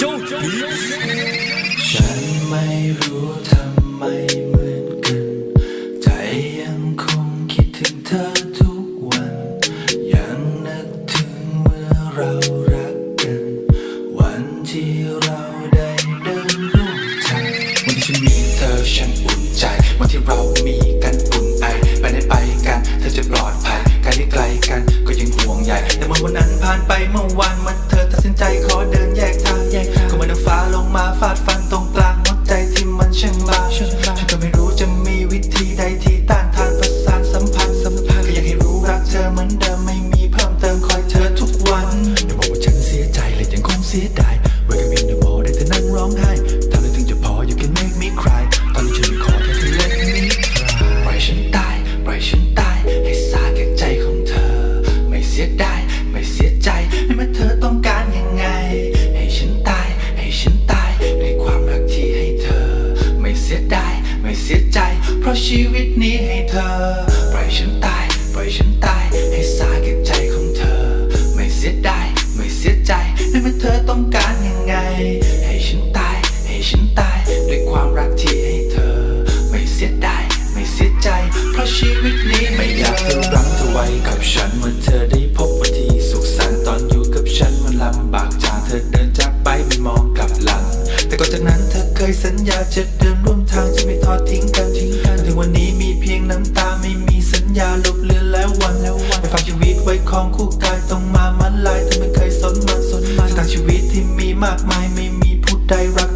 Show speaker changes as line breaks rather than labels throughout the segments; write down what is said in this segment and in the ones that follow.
ฉันไม่รู้ทำไมเหมือนกัน ใจยังคงคิดถึงเธอทุกวัน ยังนึกถึงเมื่อเรารักกัน วันที่เราได้เดินร่วมทางวันที่ฉันมีเธอฉันอุ่นใจ วันที่เรามีกันอุ่นไอ ไปไหนไปกัน เธอจะปลอดภัยไกลที่ไกลกันก็ยังห่วงใยแต่เมื่อวันนั้นผ่านไปเมื่อวานมันเธอตัดสินใจขอ ชีวิตนี้ให้เธอ ปล่อยฉันตาย ปล่อยฉันตาย ให้สาแก่ใจของเธอ ไม่เสียดาย ไม่เสียใจไม่ว่าเธอต้องการยังไง ให้ฉันตาย ให้ฉันตาย ด้วยความรักที่ให้เธอ ไม่เสียดาย ไม่เสียใจ เพราะชีวิตนี้ไม่อยากจะรั้งเธอไว้กับฉันเมื่อเธอได้พบวันที่สุขสันต์ตอนอยู่กับฉันมันลำบากจากเธอเดินจากไปไม่มองกลับหลัง แต่ก่อนจากนั้นเธอเคยสัญญาจะเดินร่วมทางจะไม่ทอดทิ้งกันทิ้งกัน วันนี้มีเพียงน้ำตาไม่มีสัญญาลบเลือนแล้ววันแล้ววันไม่ฝากชีวิตไว้ของคู่กายต้องมามันลายเธอไม่เคยสนมันสนมันทางชีวิตที่มีมากมายไม่มีผู้ใดรัก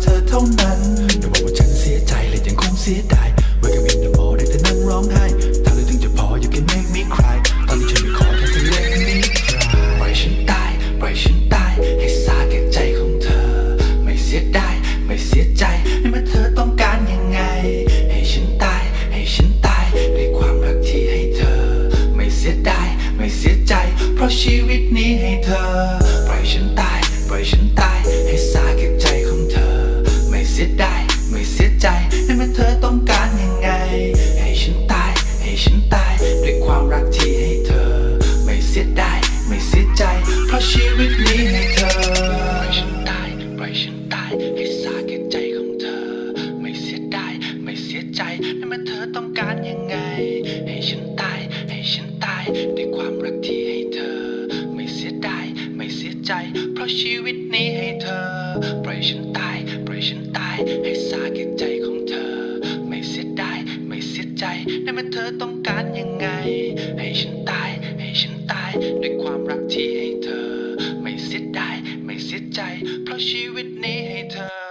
ไม่เสียใจ เพราะชีวิตนี้ให้เธอ ปล่อยฉันตาย ปล่อยฉันตาย ให้สาแก่ใจของเธอ ไม่เสียดาย ไม่เสียใจไม่ว่าเธอต้องการยังไง ให้ฉันตาย ให้ฉันตาย ด้วยความรักที่ให้เธอ ไม่เสียดาย ไม่เสียใจ เพราะชีวิตนี้ให้เธอ ปล่อยฉันตาย ปล่อยฉันตาย ให้สาแก่ใจของเธอ ไม่เสียดาย ไม่เสียใจไม่ว่าเธอต้องการยังไง ให้ฉันตาย ด้วยความรักที่ให้เธอ ไม่เสียดายไม่เสียใจ เพราะชีวิตนี้ให้เธอ ปล่อยฉันตายปล่อยฉันตาย ให้สาแก่ใจของเธอ ไม่เสียดายไม่เสียใจไม่ว่าเธอต้องการยังไง ให้ฉันตายให้ฉันตาย ด้วยความรักที่ให้เธอ ไม่เสียดายไม่เสียใจ เพราะชีวิตนี้ให้เธอ